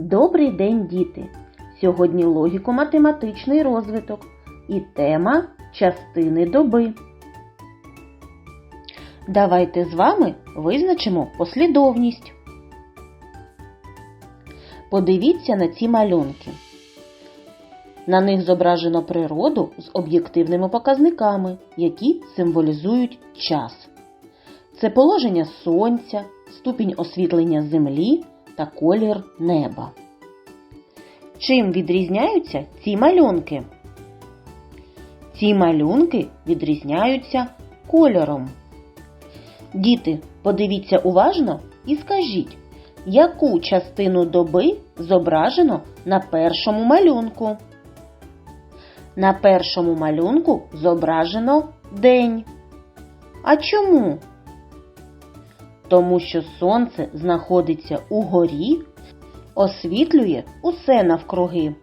Добрий день, діти! Сьогодні логіко-математичний розвиток і тема частини доби. Давайте з вами визначимо послідовність. Подивіться на ці малюнки. На них зображено природу з об'єктивними показниками, які символізують час. Це положення сонця, ступінь освітлення землі та колір неба. Чим відрізняються ці малюнки? Ці малюнки відрізняються кольором. Діти, подивіться уважно і скажіть, яку частину доби зображено на першому малюнку? На першому малюнку зображено день. А чому? Тому що сонце знаходиться угорі, освітлює усе навкруги.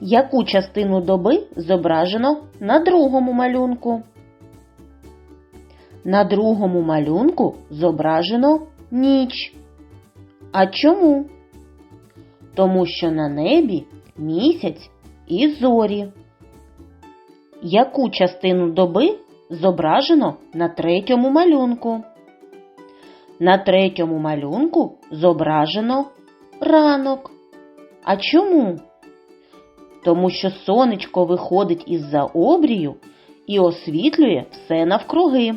Яку частину доби зображено на другому малюнку? На другому малюнку зображено ніч. А чому? Тому що на небі місяць і зорі. Яку частину доби зображено на третьому малюнку? На третьому малюнку зображено ранок. А чому? Тому що сонечко виходить із-за обрію і освітлює все навкруги.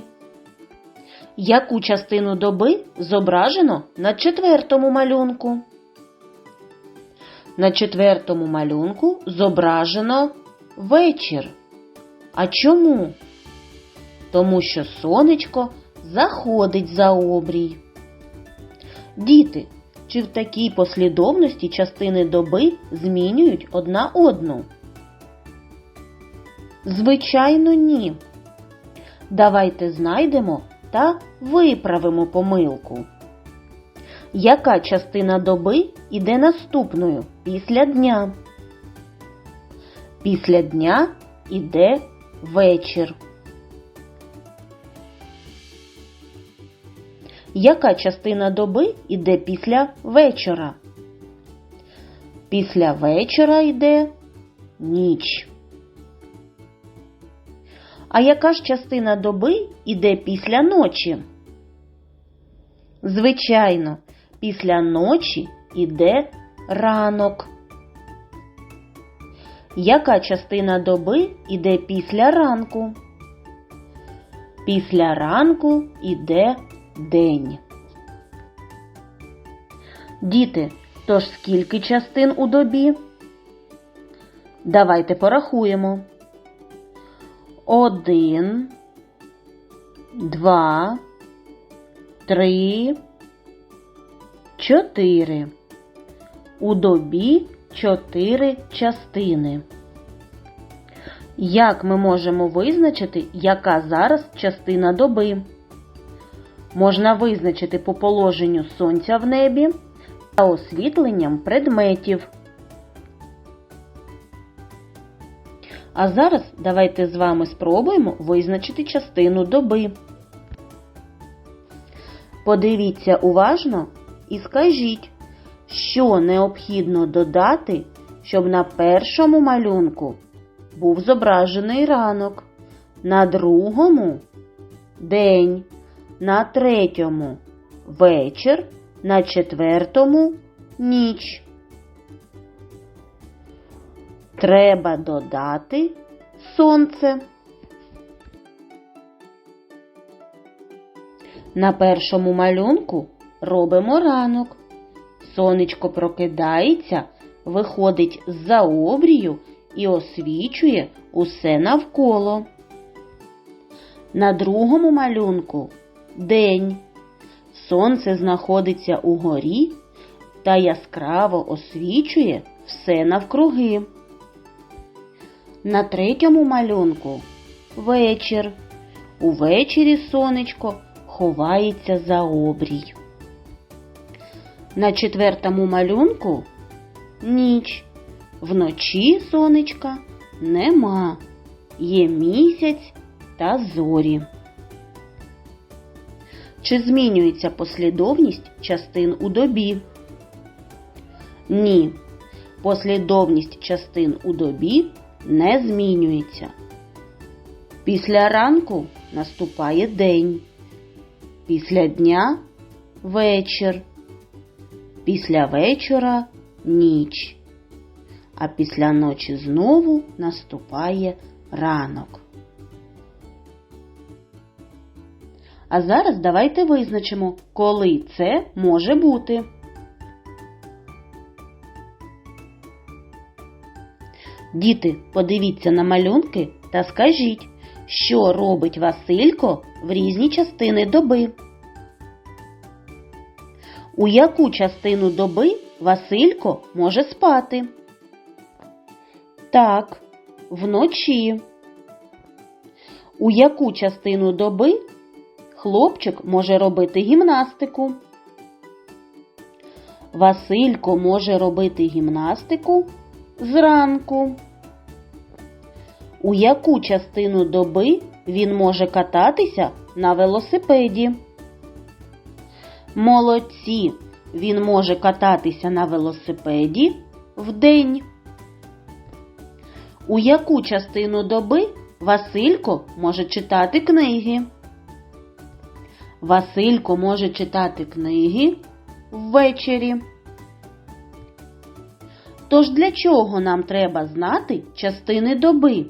Яку частину доби зображено на четвертому малюнку? На четвертому малюнку зображено вечір. А чому? Тому що сонечко заходить за обрій. Діти, чи в такій послідовності частини доби змінюють одна одну? Звичайно, ні. Давайте знайдемо та виправимо помилку. Яка частина доби іде наступною після дня? Після дня іде вечір. Яка частина доби йде після вечора? Після вечора йде ніч. А яка ж частина доби йде після ночі? Звичайно, після ночі йде ранок. Яка частина доби йде після ранку? Після ранку йде день. Діти, тож скільки частин у добі? Давайте порахуємо. Один, два, три, чотири. У добі чотири частини. Як ми можемо визначити, яка зараз частина доби? Можна визначити по положенню сонця в небі та освітленням предметів. А зараз давайте з вами спробуємо визначити частину доби. Подивіться уважно і скажіть, що необхідно додати, щоб на першому малюнку був зображений ранок, на другому день, на третьому вечір, на четвертому ніч. Треба додати сонце. На першому малюнку робимо ранок. Сонечко прокидається, виходить з-за обрію і освічує усе навколо. На другому малюнку день. Сонце знаходиться угорі та яскраво освічує все навкруги. На третьому малюнку вечір. Увечері сонечко ховається за обрій. На четвертому малюнку ніч. Вночі сонечка нема. Є місяць та зорі. Чи змінюється послідовність частин у добі? Ні. Послідовність частин у добі не змінюється. Після ранку наступає день. Після дня вечір. Після вечора ніч. А після ночі знову наступає ранок. А зараз давайте визначимо, коли це може бути. Діти, подивіться на малюнки та скажіть, що робить Василько в різні частини доби. У яку частину доби Василько може спати? Так, вночі. У яку частину доби хлопчик може робити гімнастику? Василько може робити гімнастику зранку. У яку частину доби він може кататися на велосипеді? Молодці! Він може кататися на велосипеді вдень. У яку частину доби Василько може читати книги? Василько може читати книги ввечері. Тож для чого нам треба знати частини доби?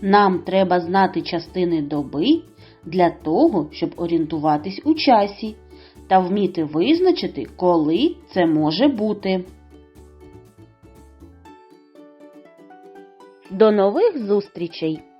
Нам треба знати частини доби для того, щоб орієнтуватись у часі та вміти визначити, коли це може бути. До нових зустрічей!